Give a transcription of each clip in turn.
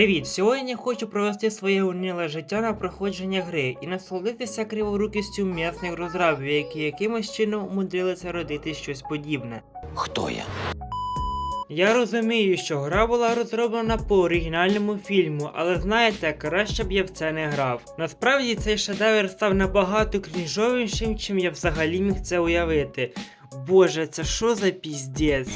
Привіт! Сьогодні я хочу провести своє униле життя на проходження гри і насолодитися криворукістю м'ясних розрабів, які якимось чином умудрилися родити щось подібне. Хто я? Я розумію, що гра була розроблена по оригінальному фільму, але знаєте, краще б я в це не грав. Насправді цей шедевр став набагато крінжовішим, чим я взагалі міг це уявити. Боже, це що за піздець?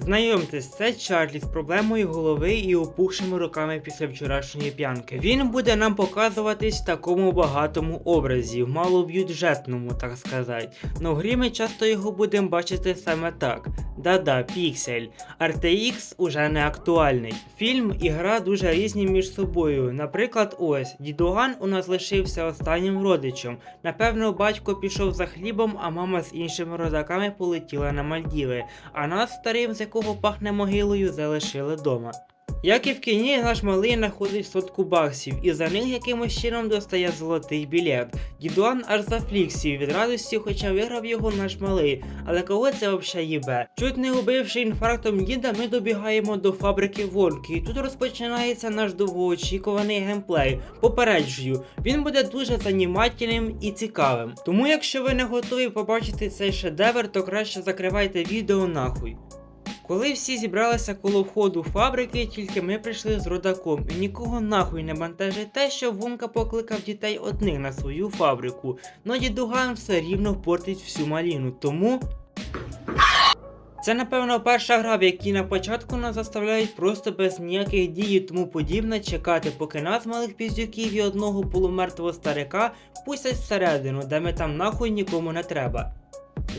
Знайомтесь, це Чарлі з проблемою голови і опухшими руками після вчорашньої п'янки. Він буде нам показуватись в такому багатому образі, в малобюджетному, так сказати. Но в грі ми часто його будемо бачити саме так. Да-да, піксель. RTX уже не актуальний. Фільм і гра дуже різні між собою. Наприклад, ось дідуган у нас лишився останнім родичем. Напевно, батько пішов за хлібом, а мама з іншими родаками полетіла на Мальдіви, а нас старим, з якого пахне могилою, залишили дома. Як і в кіні, наш малий знаходить сотку баксів, і за них якимось чином достає золотий білет. Дідуан аж зафліксів від радості, хоча виграв його наш малий. Але кого це взагалі їбе? Чуть не убивши інфарктом діда, ми добігаємо до фабрики Вонки, і тут розпочинається наш довгоочікуваний геймплей. Попереджую, він буде дуже занімательним і цікавим. Тому, якщо ви не готові побачити цей шедевр, то краще закривайте відео нахуй. Коли всі зібралися коло входу фабрики, тільки ми прийшли з родаком, і нікого нахуй не бентежить те, що Вонка покликав дітей одних на свою фабрику, но дідуган все рівно портить всю маліну, тому. Це, напевно, перша гра, в якій на початку нас заставляють просто без ніяких дій тому подібне чекати, поки нас, малих піздюків і одного полумертвого старика пустять всередину, де ми там нахуй нікому не треба.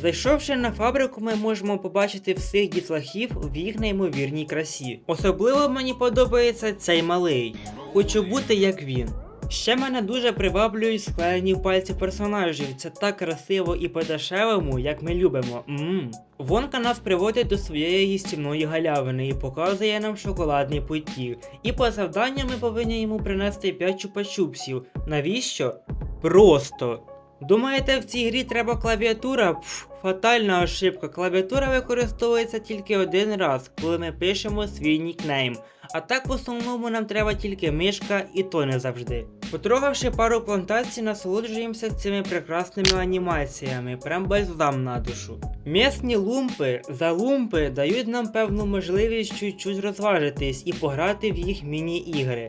Зайшовши на фабрику, ми можемо побачити всіх дітлахів в їх неймовірній красі. Особливо мені подобається цей малий. Хочу бути як він. Ще мене дуже приваблюють склеєні пальці персонажів. Це так красиво і по-дешевому, як ми любимо. Мм. Вонка нас приводить до своєї їстівної галявини і показує нам шоколадний потік. І по завданню ми повинні йому принести 5 чупа-чупсів. Навіщо? Просто. Думаєте, в цій грі треба клавіатура? Пф, фатальна ошибка. Клавіатура використовується тільки один раз, коли ми пишемо свій нікнейм. А так в основному нам треба тільки мишка і то не завжди. Потрогавши пару плантацій, насолоджуємося цими прекрасними анімаціями, прям бальзам на душу. Місні лумпи за лумпи дають нам певну можливість чуть-чуть розважитись і пограти в їх міні-ігри.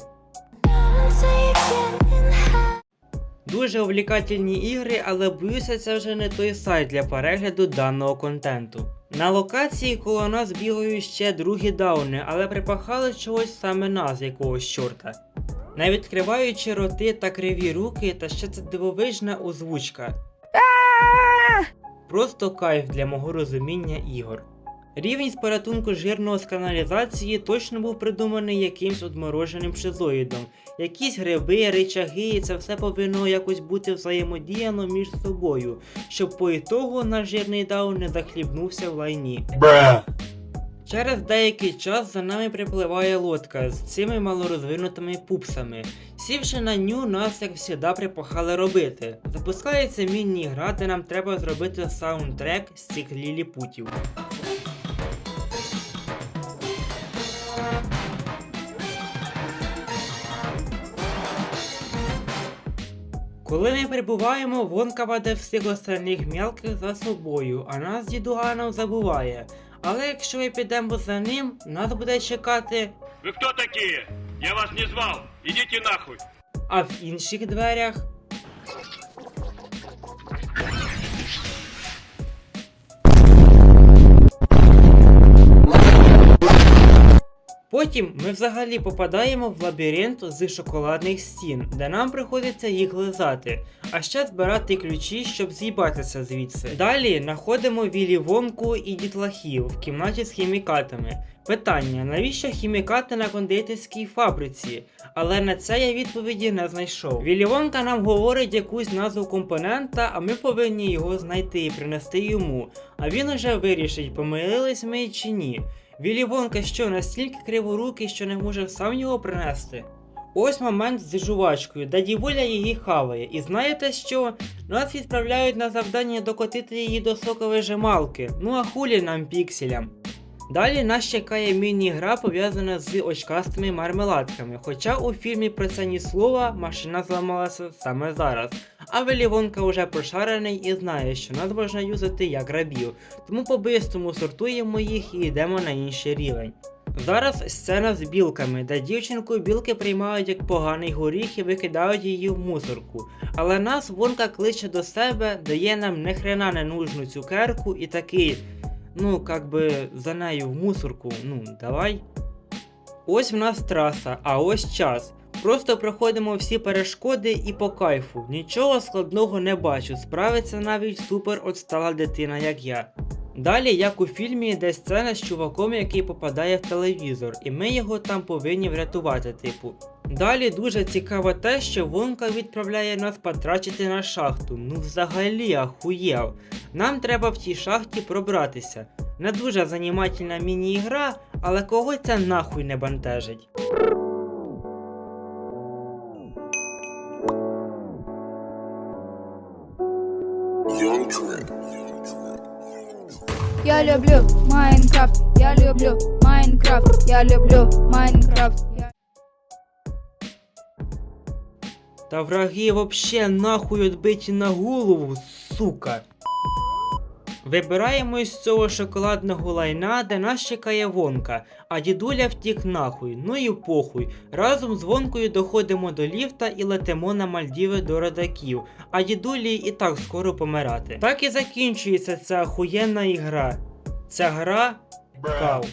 Дуже увлікательні ігри, але боюся, це вже не той сайт для перегляду даного контенту. На локації коло нас бігають ще другі дауни, але припахали чогось саме нас якогось чорта. Не відкриваючи роти та криві руки, та ще це дивовижна озвучка. Просто кайф для мого розуміння ігор. Рівень з порятунку жирного з каналізації точно був придуманий якимсь одмороженим шизоїдом. Якісь гриби, ричаги, і це все повинно якось бути взаємодіяно між собою, щоб по ітогу наш жирний даун не захлібнувся в лайні. Через деякий час за нами припливає лодка з цими малорозвинутими пупсами. Сівши на ню, нас, як завжди, припахали робити. Запускається міні-гра, де нам треба зробити саундтрек з цих ліліпутів. Коли ми прибуваємо, Вонка веде всіх остальних мелких за собою, а нас дідуганом забуває. Але якщо ми підемо за ним, нас буде чекати, Ви хто такі? Я вас не звав. Ідіть нахуй. а в інших дверях. Потім ми взагалі попадаємо в лабіринт з шоколадних стін, де нам приходиться їх лизати, а ще збирати ключі, щоб з'їбатися звідси. Далі знаходимо Вілі Вонку і дітлахів в кімнаті з хімікатами. Питання: навіщо хімікати на кондитерській фабриці? Але на це я відповіді не знайшов. Вілі Вонка нам говорить якусь назву компонента, а ми повинні його знайти і принести йому. А він уже вирішить, помилились ми чи ні. Вілі Вонка що настільки криворукий, що не може сам його принести? Ось момент з жувачкою, де дівуля її хаває. І знаєте що? Нас відправляють на завдання докотити її до соковижималки. Ну а хулі нам пікселям. Далі нас чекає міні-гра пов'язана з очкастими мармеладками. Хоча у фільмі про це ні слова, машина зламалася саме зараз. А Велівонка вже прошарений і знає, що нас можна юзати як рабів. Тому по-бистрому сортуємо їх і йдемо на інший рівень. Зараз сцена з білками, де дівчинку білки приймають як поганий горіх і викидають її в мусорку. Але нас вонка кличе до себе, дає нам нехрена ненужну цукерку і такий, ну, как би за нею в мусорку, ну, давай. Ось в нас траса, а ось час. Просто проходимо всі перешкоди і по кайфу. Нічого складного не бачу, справиться навіть супер отстала дитина, як я. Далі, як у фільмі, йде сцена з чуваком, який попадає в телевізор, і ми його там повинні врятувати, типу. Далі дуже цікаво те, що Вонка відправляє нас потрачити на шахту. Ну взагалі ахуєв. Нам треба в тій шахті пробратися. Не дуже занімательна міні-ігра, але кого це нахуй не Drip. Я люблю Майнкрафт, я люблю Майнкрафт, я люблю Майнкрафт. Та враги вообще нахуй отбиті на голову, сука. Вибираємо із цього шоколадного лайна, де нас чекає вонка, а дідуля втік нахуй, ну і похуй. Разом з вонкою доходимо до ліфта і летимо на Мальдіви до родаків, а дідулі і так скоро помирати. Так і закінчується ця охуєнна ігра. Ця гра кал.